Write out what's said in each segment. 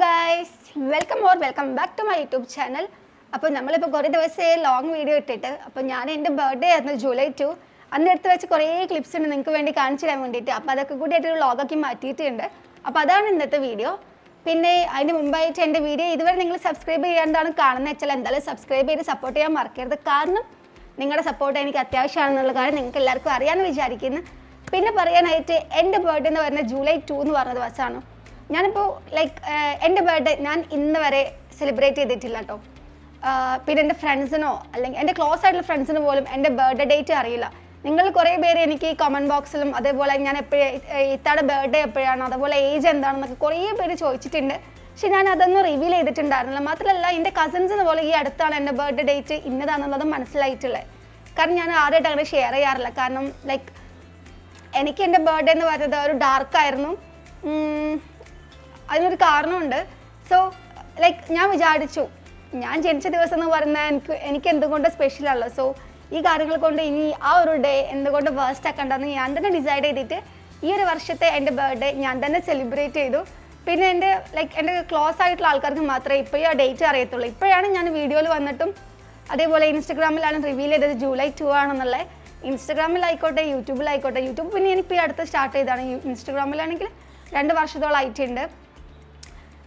Guys welcome or welcome back to my YouTube channel അപ്പോൾ നമ്മളിപ്പോൾ കുറേ ദിവസമായി ലോങ് വീഡിയോ ഇട്ടിട്ട് അപ്പോൾ ഞാൻ എന്റെ ബർത്ത്ഡേ ആയിരുന്നു ജൂലൈ ടു അന്ന് എടുത്ത് വെച്ച് കുറേ ക്ലിപ്സ് ഉണ്ട് നിങ്ങൾക്ക് വേണ്ടി കാണിച്ചു തരാൻ വേണ്ടിയിട്ട്. അപ്പോൾ അതൊക്കെ കൂടി ആയിട്ട് വ്ളോഗാക്കി മാറ്റിയിട്ടുണ്ട്. അപ്പോൾ അതാണ് ഇന്നത്തെ വീഡിയോ പിന്നെ അതിന് മുമ്പായിട്ട് എന്റെ വീഡിയോ ഇതുവരെ നിങ്ങൾ സബ്സ്ക്രൈബ് ചെയ്യാണ്ടാണ് കാണുന്നത്. വെച്ചാൽ എന്തായാലും സബ്സ്ക്രൈബ് ചെയ്ത് സപ്പോർട്ട് ചെയ്യാൻ മറക്കരുത്. കാരണം നിങ്ങളുടെ സപ്പോർട്ട് എനിക്ക് അത്യാവശ്യമാണെന്നുള്ള കാര്യം നിങ്ങൾക്ക് എല്ലാവർക്കും അറിയാമെന്ന് വിചാരിക്കുന്നു. പിന്നെ പറയാനായിട്ട് എന്റെ ബർത്ത്ഡേ എന്ന് പറയുന്നത് ജൂലൈ ടു എന്ന് പറഞ്ഞ ദിവസമാണ്. ഞാനിപ്പോൾ ലൈക്ക് എന്റെ ബർത്ത്ഡേ ഞാൻ ഇന്ന് വരെ സെലിബ്രേറ്റ് ചെയ്തിട്ടില്ല കേട്ടോ പിന്നെ എന്റെ ഫ്രണ്ട്സിനോ അല്ലെങ്കിൽ എന്റെ ക്ലോസ് ആയിട്ടുള്ള ഫ്രണ്ട്സിന് പോലും എന്റെ ബർത്ത്ഡേ ഡേറ്റ് അറിയില്ല. നിങ്ങൾ കുറേ പേര് എനിക്ക് കമന്റ് ബോക്സിലും അതേപോലെ ഞാൻ എപ്പോഴും ഇത്താടെ ബർത്ത്ഡേ എപ്പോഴാണ് അതുപോലെ ഏജ് എന്താണെന്നൊക്കെ കുറേ പേര് ചോദിച്ചിട്ടുണ്ട്. പക്ഷെ ഞാൻ അതൊന്നും റിവീൽ ചെയ്തിട്ടുണ്ടായിരുന്നില്ല. മാത്രമല്ല എന്റെ കസിൻസിന് പോലെ ഈ അടുത്താണ് എന്റെ ബർത്ത്ഡേ ഡേറ്റ് ഇന്നതാണെന്നുള്ളത് മനസ്സിലായിട്ടുള്ളത്. കാരണം ഞാൻ ആദ്യമായിട്ട് അങ്ങനെ ഷെയർ ചെയ്യാറില്ല. കാരണം ലൈക്ക് എനിക്ക് എന്റെ ബർത്ത്ഡേ എന്ന് പറയുന്നത് ഒരു ഡാർക്കായിരുന്നു അതിനൊരു കാരണമുണ്ട്. സോ ലൈക്ക് ഞാൻ വിചാരിച്ചു ഞാൻ ജനിച്ച ദിവസം എന്ന് പറഞ്ഞാൽ എനിക്ക് എനിക്ക് എന്തുകൊണ്ട് സ്പെഷ്യലാണല്ലോ സോ ഈ കാര്യങ്ങൾ കൊണ്ട് ഇനി ആ ഒരു ഡേ എന്തുകൊണ്ട് വേസ്റ്റ് ആക്കണ്ടെന്ന് ഞാൻ തന്നെ ഡിസൈഡ് ചെയ്തിട്ട് ഈ ഒരു വർഷത്തെ എന്റെ ബർത്ത്ഡേ ഞാൻ തന്നെ സെലിബ്രേറ്റ് ചെയ്തു. പിന്നെ എന്റെ ലൈക്ക് എന്റെ ക്ലോസ് ആയിട്ടുള്ള ആൾക്കാർക്ക് മാത്രമേ ഇപ്പോഴും ആ ഡേറ്റ് അറിയത്തുള്ളൂ. ഇപ്പോഴാണ് ഞാൻ വീഡിയോയിൽ വന്നിട്ടും അതേപോലെ ഇൻസ്റ്റഗ്രാമിലാണ് റിവീൽ ചെയ്തത് ജൂലൈ ടു ആണെന്നുള്ളത് ഇൻസ്റ്റഗ്രാമിലായിക്കോട്ടെ യൂട്യൂബിലായിക്കോട്ടെ യൂട്യൂബ് പിന്നെ ഞാനിപ്പോൾ ഈ അടുത്ത് സ്റ്റാർട്ട് ചെയ്തതാണ്. ഇൻസ്റ്റഗ്രാമിലാണെങ്കിൽ രണ്ട് വർഷത്തോളം ആയിട്ടുണ്ട്.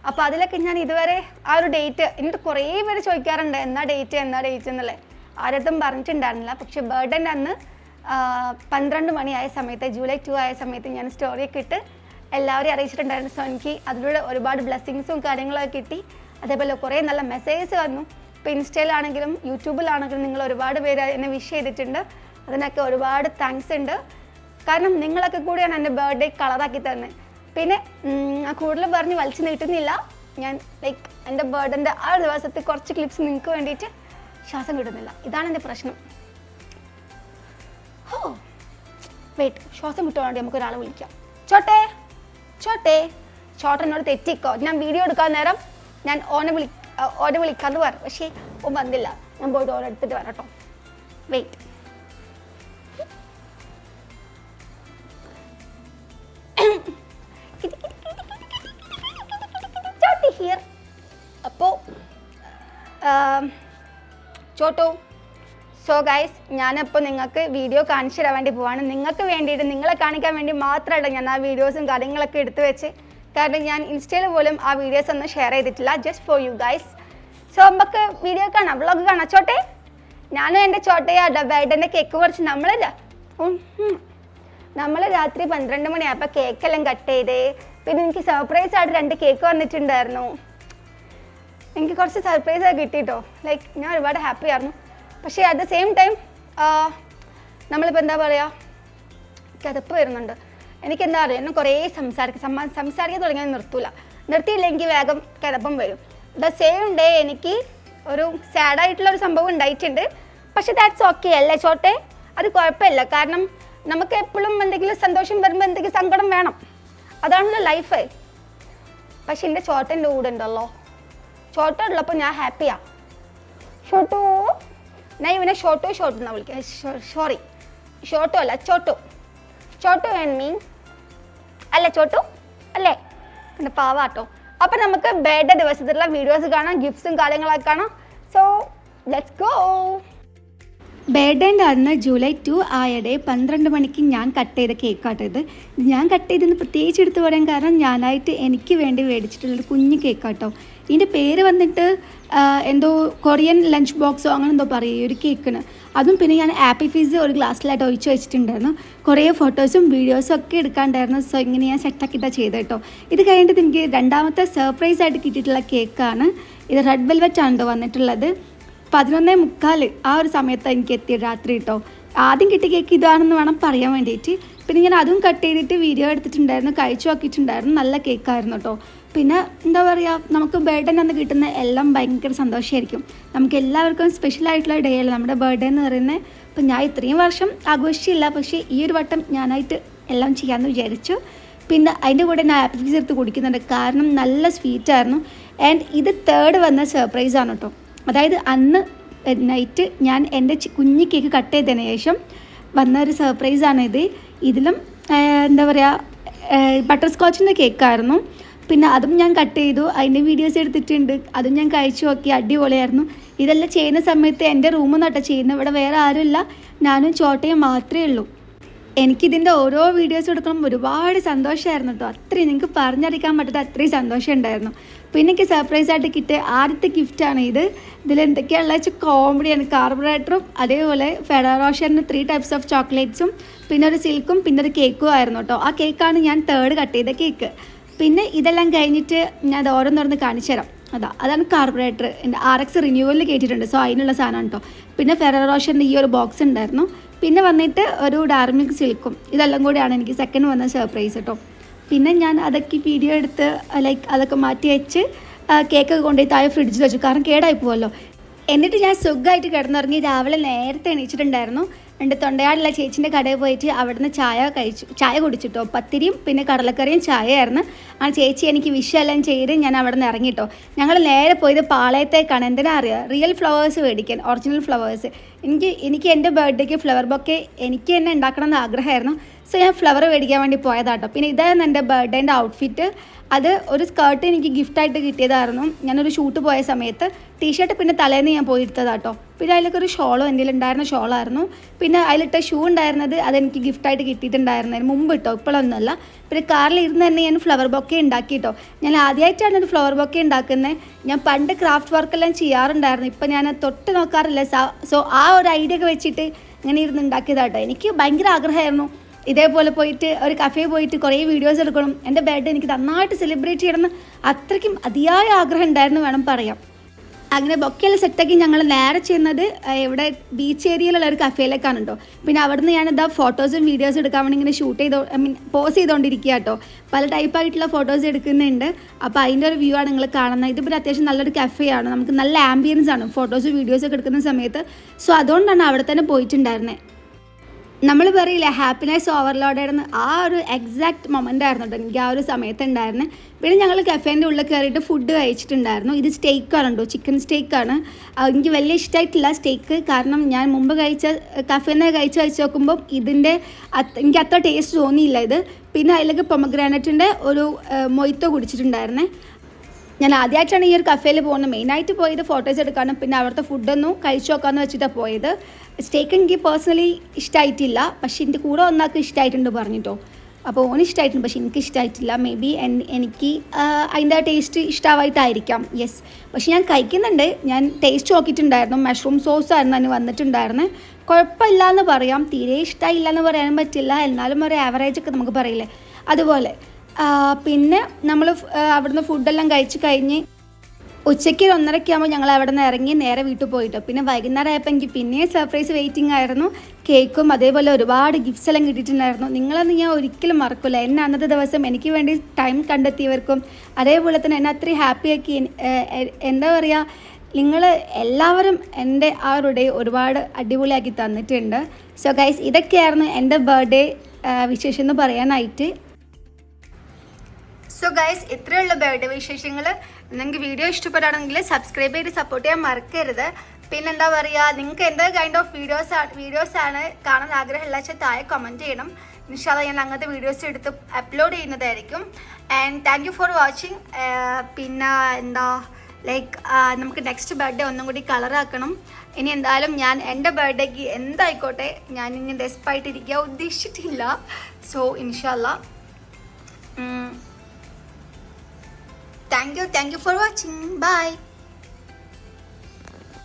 അപ്പോൾ അതിലൊക്കെ ഞാൻ ഇതുവരെ ആ ഒരു ഡേറ്റ് എന്നിട്ട് കുറേ പേര് ചോദിക്കാറുണ്ട് എന്നാ ഡേറ്റ് എന്നാ ഡേറ്റ് എന്നുള്ളത് ആരടുത്തും പറഞ്ഞിട്ടുണ്ടായിരുന്നില്ല. പക്ഷെ ബർത്ത്ഡേന്റെ അന്ന് പന്ത്രണ്ട് മണിയായ സമയത്ത് ജൂലൈ ടു ആയ സമയത്ത് ഞാൻ സ്റ്റോറിയൊക്കെ ഇട്ട് എല്ലാവരെയും അറിയിച്ചിട്ടുണ്ടായിരുന്നു. സോ എനിക്ക് അതിലൂടെ ഒരുപാട് ബ്ലെസ്സിങ്സും കാര്യങ്ങളൊക്കെ കിട്ടി. അതേപോലെ കുറേ നല്ല മെസ്സേജസ് വന്നു. ഇപ്പോൾ ഇൻസ്റ്റയിലാണെങ്കിലും യൂട്യൂബിലാണെങ്കിലും നിങ്ങൾ ഒരുപാട് പേര് എന്നെ വിഷ് ചെയ്തിട്ടുണ്ട്. അതിനൊക്കെ ഒരുപാട് താങ്ക്സ് ഉണ്ട്. കാരണം നിങ്ങളൊക്കെ കൂടിയാണ് എന്റെ ബർത്ത്ഡേ കളറാക്കി തന്നത് പിന്നെ കൂടുതൽ പറഞ്ഞ് വലിച്ചു നീട്ടുന്നില്ല. ഞാൻ ലൈക്ക് എന്റെ ബർത്ത്ഡേന്റെ ആ ദിവസത്തെ കുറച്ച് ക്ലിപ്സ് നിങ്ങൾക്ക് വേണ്ടിയിട്ട് ശ്വാസം കിട്ടുന്നില്ല. ഇതാണ് എന്റെ പ്രശ്നം. ഹോ വെയിറ്റ് ശ്വാസം കിട്ടുവാണെങ്കിൽ നമുക്ക് ഒരാളെ വിളിക്കാം. ചോട്ടെ ചോട്ടെ. ചോട്ടനോട് തെറ്റിക്കോ. ഞാൻ വീഡിയോ എടുക്കാൻ നേരം ഞാൻ ഓനെ വിളി ഓനെ വിളിക്കാന്ന് പറഞ്ഞു. പക്ഷേ ഓൻ വന്നില്ല. ഞാൻ പോയിട്ട് ഓനെ എടുത്തിട്ട് വരാം കേട്ടോ. വെയിറ്റ് ചോട്ടു. സോ ഗൈസ് ഞാനിപ്പോൾ നിങ്ങൾക്ക് വീഡിയോ കാണിച്ചു തരാൻ വേണ്ടി പോവാണ്. നിങ്ങൾക്ക് വേണ്ടിയിട്ട് നിങ്ങളെ കാണിക്കാൻ വേണ്ടി മാത്രമല്ല ഞാൻ ആ വീഡിയോസും കാര്യങ്ങളൊക്കെ എടുത്തു വെച്ച്. കാരണം ഞാൻ ഇൻസ്റ്റയിൽ പോലും ആ വീഡിയോസ് ഒന്നും ഷെയർ ചെയ്തിട്ടില്ല just for you guys so നമുക്ക് വീഡിയോ കാണാം വ്ളോഗ് കാണാം. ചോട്ടെ ഞാനും എന്റെ ചോട്ടയാ ബേഡന്റെ കേക്ക് കുറച്ച് നമ്മളല്ല? നമ്മൾ രാത്രി പന്ത്രണ്ട് മണിയായപ്പോൾ കേക്കെല്ലാം കട്ട് ചെയ്ത് പിന്നെ എനിക്ക് സർപ്രൈസ് ആയിട്ട് രണ്ട് കേക്ക് വന്നിട്ടുണ്ടായിരുന്നു. എനിക്ക് കുറച്ച് സർപ്രൈസ് ആയി കിട്ടിട്ടോ. ലൈക്ക് ഞാൻ ഒരുപാട് ഹാപ്പി ആയിരുന്നു. പക്ഷേ അറ്റ് ദ സെയിം ടൈം നമ്മളിപ്പോൾ എന്താ പറയുക കിതപ്പ് വരുന്നുണ്ട്. എനിക്ക് എന്താ പറയുക എന്നെ കുറേ സംസാരിക്കും സമ്മ സംസാരിക്കാൻ തുടങ്ങിയാൽ നിർത്തൂല. നിർത്തിയില്ലെങ്കിൽ വേഗം കിതപ്പം വരും. ദ സെയിം ഡേ എനിക്ക് ഒരു സാഡായിട്ടുള്ള ഒരു സംഭവം ഉണ്ടായിട്ടുണ്ട്. പക്ഷേ ദാറ്റ്സ് ഓക്കെ അല്ലേ ചോട്ടെ? അത് കുഴപ്പമില്ല. കാരണം നമുക്ക് എപ്പോഴും എന്തെങ്കിലും സന്തോഷം വരുമ്പോൾ എന്തെങ്കിലും സങ്കടം വേണം. അതാണല്ലോ ലൈഫ് പക്ഷെ എന്റെ ചോട്ടന്റെ കൂടെ ഉണ്ടല്ലോ. ഷോട്ടോ ഉള്ളപ്പോൾ ഞാൻ ഹാപ്പിയാ ഷോട്ടോ ഞാൻ ഇവനെ ഷോട്ടോ ഷോട്ടോ എന്നാ വിളിക്കുക സോറി ഷോട്ടോ അല്ല ചോട്ടു ചോട്ടു ആൻഡ് മീൻ അല്ല ചോട്ടു അല്ലേ? പിന്നെ പാവാട്ടോ. അപ്പം നമുക്ക് ബേഡേ ദിവസത്തിലുള്ള വീഡിയോസ് കാണാം ഗിഫ്റ്റ്സും കാര്യങ്ങളൊക്കെ കാണാം. സോ ലെറ്റ്സ് ഗോ ബേഡേന്റെ അന്ന് ജൂലൈ ടു ആയടെ പന്ത്രണ്ട് മണിക്ക് ഞാൻ കട്ട് ചെയ്ത കേക്കാട്ടോ ഇത്. ഇത് ഞാൻ കട്ട് ചെയ്തെന്ന് പ്രത്യേകിച്ച് എടുത്തു പറയാൻ കാരണം ഞാനായിട്ട് എനിക്ക് വേണ്ടി മേടിച്ചിട്ടുള്ളൊരു കുഞ്ഞു കേക്കാട്ടോ ഇതിന്റെ പേര് വന്നിട്ട് എന്തോ കൊറിയൻ ലഞ്ച് ബോക്സോ അങ്ങനെ എന്തോ പറയും ഒരു കേക്കിന്. അതും പിന്നെ ഞാൻ ആപ്പി ഫീസ് ഒരു ഗ്ലാസ്സിലായിട്ട് ഒഴിച്ച് വെച്ചിട്ടുണ്ടായിരുന്നു. കുറേ ഫോട്ടോസും വീഡിയോസും ഒക്കെ എടുക്കാണ്ടായിരുന്നു. സോ ഇങ്ങനെ ഞാൻ സെറ്റാക്കിയിട്ടാണ് ചെയ്തത് കേട്ടോ ഇത് കഴിഞ്ഞിട്ട് എനിക്ക് രണ്ടാമത്തെ സർപ്രൈസ് ആയിട്ട് കിട്ടിയിട്ടുള്ള കേക്കാണ്. ഇത് റെഡ് വെൽവെറ്റ് ആണ് വന്നിട്ടുള്ളത്. പതിനൊന്നേ മുക്കാൽ ആ ഒരു സമയത്താണ് എനിക്ക് എത്തിയത് രാത്രി കേട്ടോ ആദ്യം കിട്ടിയ കേക്ക് ഇതാണെന്ന് വേണം പറയാൻ വേണ്ടിയിട്ട് പിന്നെ ഞാൻ അതും കട്ട് ചെയ്തിട്ട് വീഡിയോ എടുത്തിട്ടുണ്ടായിരുന്നു കഴിച്ചു നോക്കിയിട്ടുണ്ടായിരുന്നു. നല്ല കേക്കായിരുന്നു കേട്ടോ പിന്നെ എന്താ പറയുക നമുക്ക് ബർത്ത്ഡേ അന്ന് കിട്ടുന്ന എല്ലാം ഭയങ്കര സന്തോഷമായിരിക്കും നമുക്ക് എല്ലാവർക്കും സ്പെഷ്യൽ ആയിട്ടുള്ള ഡേ അല്ല നമ്മുടെ ബർത്ത്ഡേ എന്ന് പറയുന്നത്. അപ്പം ഞാൻ ഇത്രയും വർഷം ആഘോഷിച്ചില്ല പക്ഷേ ഈ ഒരു വട്ടം ഞാനായിട്ട് എല്ലാം ചെയ്യാമെന്ന് വിചാരിച്ചു. പിന്നെ അതിന്റെ കൂടെ ഞാൻ ആപ്പിൾ ചേർത്ത് കുടിക്കുന്നുണ്ട്. കാരണം നല്ല സ്വീറ്റ് ആയിരുന്നു. ആൻഡ് ഇത് തേർഡ് വന്ന സർപ്രൈസ് ആണ് കേട്ടോ അതായത് അന്ന് നൈറ്റ് ഞാൻ എന്റെ കുഞ്ഞി കേക്ക് കട്ട് ചെയ്തതിന് ശേഷം വന്ന ഒരു സർപ്രൈസാണ് ഇത് ഇതിലും എന്താ പറയുക ബട്ടർ സ്കോച്ചിന്റെ കേക്കായിരുന്നു പിന്നെ അതും ഞാൻ കട്ട് ചെയ്തു. അതിന്റെ വീഡിയോസ് എടുത്തിട്ടുണ്ട്. അതും ഞാൻ കഴിച്ചു നോക്കി. അടിപൊളിയായിരുന്നു. ഇതെല്ലാം ചെയ്യുന്ന സമയത്ത് എന്റെ റൂമിൽ നിന്നാട്ടോ ചെയ്യുന്നത്. ഇവിടെ വേറെ ആരുമില്ല. ഞാനും ചോട്ടയും മാത്രമേ ഉള്ളൂ. എനിക്കിതിന്റെ ഓരോ വീഡിയോസ് എടുക്കുമ്പോൾ ഒരുപാട് സന്തോഷമായിരുന്നു കേട്ടോ. അത്രയും നിങ്ങൾക്ക് പറഞ്ഞറിയിക്കാൻ പറ്റാത്ത അത്രയും സന്തോഷം ഉണ്ടായിരുന്നു. പിന്നെ എനിക്ക് സർപ്രൈസ് ആയിട്ട് കിട്ടിയ ആദ്യത്തെ ഗിഫ്റ്റാണ് ഇത്. ഇതിൽ എന്തൊക്കെയാണെന്ന് വെച്ചാൽ കോമഡിയാണ് കാർബറേറ്ററും അതേപോലെ ഫെഡറോഷറിന് ത്രീ ടൈപ്സ് ഓഫ് ചോക്ലേറ്റ്സും പിന്നെ ഒരു സിൽക്കും പിന്നെ ഒരു കേക്കും ആയിരുന്നു കേട്ടോ. ആ കേക്കാണ് ഞാൻ തേർഡ് കട്ട് ചെയ്ത കേക്ക് പിന്നെ ഇതെല്ലാം കഴിഞ്ഞിട്ട് ഞാൻ അത് ഓരോന്നോരോന്ന് കാണിച്ചു തരാം. അതാ അതാണ് കാർബറേറ്റർ എന്റെ ആർ എക്സ് റിന്യൂവലിൽ കയറ്റിയിട്ടുണ്ട് സോ അതിനുള്ള സാധനമാണ് കേട്ടോ പിന്നെ ഫെററോഷന്റെ ഈ ഒരു ബോക്സ് ഉണ്ടായിരുന്നു. പിന്നെ വന്നിട്ട് ഒരു ഡാർമിക് സിൽക്കും ഇതെല്ലാം കൂടിയാണ് എനിക്ക് സെക്കൻഡ് വന്ന സർപ്രൈസ് കേട്ടോ പിന്നെ ഞാൻ അതൊക്കെ വീഡിയോ എടുത്ത് ലൈക്ക് അതൊക്കെ മാറ്റി വെച്ച് കേക്കൊക്കെ കൊണ്ടുപോയി താഴെ ഫ്രിഡ്ജിൽ വെച്ചു. കാരണം കേടായി പോവല്ലോ. എന്നിട്ട് ഞാൻ സുഖമായിട്ട് കിടന്നുറങ്ങി. രാവിലെ നേരത്തെ എണീച്ചിട്ടുണ്ടായിരുന്നു. എന്റെ തൊണ്ടയാടുള്ള ചേച്ചിന്റെ കടയിൽ പോയിട്ട് അവിടുന്ന് ചായ കഴിച്ചു. ചായ കുടിച്ചിട്ടോ? പത്തിരിയും പിന്നെ കടലക്കറിയും ചായയായിരുന്നു. ആ ചേച്ചി എനിക്ക് വിഷയെല്ലാം ചെയ്ത് ഞാൻ അവിടെ നിന്ന് ഇറങ്ങിട്ടോ. ഞങ്ങൾ നേരെ പോയത് പാളയത്തേക്കാണ്. എന്തിനാ അറിയുക റിയൽ ഫ്ലവേഴ്സ് മേടിക്കാൻ. ഒറിജിനൽ ഫ്ലവേഴ്സ് എനിക്ക് എനിക്ക് എന്റെ ബർത്ത്ഡേക്ക് ഫ്ലവർ ബൊക്കെ എനിക്ക് തന്നെ ഉണ്ടാക്കണം എന്ന് ആഗ്രഹമായിരുന്നു. സോ ഞാൻ ഫ്ലവർ മേടിക്കാൻ വേണ്ടി പോയതാട്ടോ. പിന്നെ ഇതായിരുന്നു എന്റെ ബർത്ത്ഡേന്റെ ഔട്ട്ഫിറ്റ് അത് ഒരു സ്കേർട്ട് എനിക്ക് ഗിഫ്റ്റായിട്ട് കിട്ടിയതായിരുന്നു. ഞാനൊരു ഷൂട്ട് പോയ സമയത്ത് ടീഷർട്ട് പിന്നെ തലേന്ന് ഞാൻ പോയി എടുത്തതാട്ടോ. പിന്നെ അതിലൊക്കെ ഒരു ഷോളോ എന്റെ ഉണ്ടായിരുന്ന ഷോളായിരുന്നു പിന്നെ അതിലിട്ട ഷൂ ഉണ്ടായിരുന്നത് അതെനിക്ക് ഗിഫ്റ്റായിട്ട് കിട്ടിയിട്ടുണ്ടായിരുന്നതിന് മുമ്പ് ഇട്ടോ ഇപ്പോഴൊന്നുമല്ല. പിന്നെ കാറിൽ ഇരുന്ന് തന്നെ ഞാൻ ഫ്ലവർ ബൊക്കെ ഉണ്ടാക്കിയിട്ടോ ഞാൻ ആദ്യമായിട്ടാണ് ഒരു ഫ്ലവർ ബൊക്കെ ഉണ്ടാക്കുന്നത് ഞാൻ പണ്ട് ക്രാഫ്റ്റ് വർക്കെല്ലാം ചെയ്യാറുണ്ടായിരുന്നു. ഇപ്പം ഞാൻ തൊട്ട് നോക്കാറില്ല. സോ ആ ഒരു ഐഡിയ ഒക്കെ വെച്ചിട്ട് ഇങ്ങനെ ഇരുന്ന് ഉണ്ടാക്കിയതാട്ടോ. എനിക്ക് ഭയങ്കര ആഗ്രഹമായിരുന്നു. ഇതേപോലെ പോയിട്ട് ഒരു കഫേ പോയിട്ട് കുറേ വീഡിയോസ് എടുക്കണം. എന്റെ ബർത്ത്ഡേ എനിക്ക് നന്നായിട്ട് സെലിബ്രേറ്റ് ചെയ്യണം അത്രയ്ക്കും അതിയായ ആഗ്രഹം ഉണ്ടായിരുന്നു വേണം പറയാം അങ്ങനെ ബൊക്കെല്ലാം സെറ്റാക്കി ഞങ്ങൾ നേരെ ചെയ്യുന്നത് ഇവിടെ ബീച്ച് ഏരിയയിലുള്ള ഒരു കഫേയിലേക്കാണ് കേട്ടോ പിന്നെ അവിടുന്ന് ഞാൻ എന്താ ഫോട്ടോസും വീഡിയോസും എടുക്കാൻ വേണ്ടി ഇങ്ങനെ ഷൂട്ട് ചെയ്തോ ഐ മീൻ പോസ് ചെയ്തുകൊണ്ടിരിക്കുക കേട്ടോ പല ടൈപ്പായിട്ടുള്ള ഫോട്ടോസ് എടുക്കുന്നുണ്ട്. അപ്പോൾ അതിന്റെ ഒരു വ്യൂ ആണ് നിങ്ങൾ കാണുന്നത്. ഇത് അത്യാവശ്യം നല്ലൊരു കഫേയാണ് നമുക്ക് നല്ല ആംബിയൻസ് ആണ്. ഫോട്ടോസും വീഡിയോസൊക്കെ എടുക്കുന്ന സമയത്ത്. സോ അതുകൊണ്ടാണ് അവിടെ തന്നെ പോയിട്ടുണ്ടായിരുന്നത് നമ്മൾ പറയില്ല ഹാപ്പിനെസ് ഓവർലോഡ് എന്ന് ആ ഒരു എക്സാക്ട് മൊമെന്റ് ആയിരുന്നു എനിക്ക് ആ ഒരു സമയത്ത് ഉണ്ടായിരുന്നു. പിന്നെ ഞങ്ങൾ കഫേന്റെ ഉള്ളിൽ കയറിയിട്ട് ഫുഡ് കഴിച്ചിട്ടുണ്ടായിരുന്നു. ഇത് സ്റ്റേക്ക് കേട്ടോ ചിക്കൻ സ്റ്റേക്കാണ് എനിക്ക് വലിയ ഇഷ്ടമായിട്ടില്ല സ്റ്റേക്ക് കാരണം ഞാൻ മുമ്പ് കഴിച്ച കഫേന്ന് കഴിച്ച് കഴിച്ച് നോക്കുമ്പോൾ ഇതിന്റെ എനിക്ക് അത്ര ടേസ്റ്റ് തോന്നിയില്ല ഇത്. പിന്നെ അതിലേക്ക് പൊമഗ്രാനറ്റിന്റെ ഒരു മൊയ്ത്തോ കുടിച്ചിട്ടുണ്ടായിരുന്നേ. ഞാൻ ആദ്യമായിട്ടാണ് ഈ ഒരു കഫേയിൽ പോകുന്നത്. മെയിനായിട്ട് പോയത് ഫോട്ടോസ് എടുക്കാനും പിന്നെ അവിടുത്തെ ഫുഡൊന്നും കഴിച്ചു നോക്കാമെന്ന് വെച്ചിട്ടാണ് പോയത്. സ്റ്റേക്ക് എനിക്ക് പേഴ്സണലി ഇഷ്ടമായിട്ടില്ല പക്ഷെ എന്റെ കൂടെ ഒന്നാൾക്ക് ഇഷ്ടമായിട്ടുണ്ട് പറഞ്ഞിട്ടോ. അപ്പോൾ ഓന് ഇഷ്ടമായിട്ടുണ്ട് പക്ഷെ എനിക്ക് ഇഷ്ടമായിട്ടില്ല മേ ബി എനിക്ക് അതിന്റെ ടേസ്റ്റ് ഇഷ്ടമായിട്ടായിരിക്കാം യെസ് പക്ഷെ ഞാൻ കഴിക്കുന്നുണ്ട്. ഞാൻ ടേസ്റ്റ് നോക്കിയിട്ടുണ്ടായിരുന്നു. മഷ്റൂം സോസ് ആയിരുന്നു അതിന് വന്നിട്ടുണ്ടായിരുന്നത് കുഴപ്പമില്ല എന്ന് പറയാം. തീരെ ഇഷ്ടമായില്ല എന്ന് പറയാനും പറ്റില്ല. എന്നാലും ഒരു ആവറേജ് ഒക്കെ നമുക്ക് പറയില്ലേ. അതുപോലെ പിന്നെ നമ്മൾ അവിടുന്ന് ഫുഡെല്ലാം കഴിച്ച് കഴിഞ്ഞ് ഉച്ചയ്ക്ക് ഒരു ഒന്നരയ്ക്ക് ആകുമ്പോൾ ഞങ്ങൾ അവിടെ നിന്ന് ഇറങ്ങി നേരെ വീട്ടിൽ പോയിട്ടോ. പിന്നെ വൈകുന്നേരം ആയപ്പോൾ എനിക്ക് പിന്നെയും സർപ്രൈസ് വെയിറ്റിംഗ് ആയിരുന്നു. കേക്കും അതേപോലെ ഒരുപാട് ഗിഫ്റ്റ്സ് എല്ലാം കിട്ടിയിട്ടുണ്ടായിരുന്നു. നിങ്ങളൊന്നും ഞാൻ ഒരിക്കലും മറക്കില്ല എന്നെ അന്നത്തെ ദിവസം എനിക്ക് വേണ്ടി ടൈം കണ്ടെത്തിയവർക്കും അതേപോലെ തന്നെ എന്നെ അത്രയും ഹാപ്പിയാക്കി എന്താ പറയുക നിങ്ങൾ എല്ലാവരും എന്റെ ആ ഒരു ഡേ ഒരുപാട് അടിപൊളിയാക്കി തന്നിട്ടുണ്ട്. സോ ഗൈസ് ഇതൊക്കെയായിരുന്നു എന്റെ ബർത്ത്ഡേ വിശേഷം എന്ന് പറയാനായിട്ട് സോ ഗൈസ് ഇത്രയുള്ള ബർത്ത്ഡേ വിശേഷങ്ങൾ നിങ്ങൾക്ക് വീഡിയോ ഇഷ്ടപ്പെടുകയാണെങ്കിൽ സബ്സ്ക്രൈബ് ചെയ്ത് സപ്പോർട്ട് ചെയ്യാൻ മറക്കരുത്. പിന്നെ എന്താ പറയുക നിങ്ങൾക്ക് എന്ത് കൈൻഡ് ഓഫ് വീഡിയോസ് വീഡിയോസ് ആണ് കാണാൻ ആഗ്രഹമുള്ള വെച്ചാൽ താഴെ കമന്റ് ചെയ്യണം. ഇൻഷാല്ല ഞാൻ അങ്ങനത്തെ വീഡിയോസ് എടുത്ത് അപ്ലോഡ് ചെയ്യുന്നതായിരിക്കും. And thank you for watching പിന്നെ എന്താ ലൈക്ക് നമുക്ക് നെക്സ്റ്റ് ബർത്ത്ഡേ ഒന്നും കൂടി കളറാക്കണം ഇനി എന്തായാലും ഞാൻ എന്റെ ബർത്ത്ഡേക്ക് എന്തായിക്കോട്ടെ ഞാൻ ഇനി ഡെസ്പായിട്ടിരിക്കുക ഉദ്ദേശിച്ചിട്ടില്ല. സോ ഇൻഷാല്ല Thank you thank you for watching. Bye.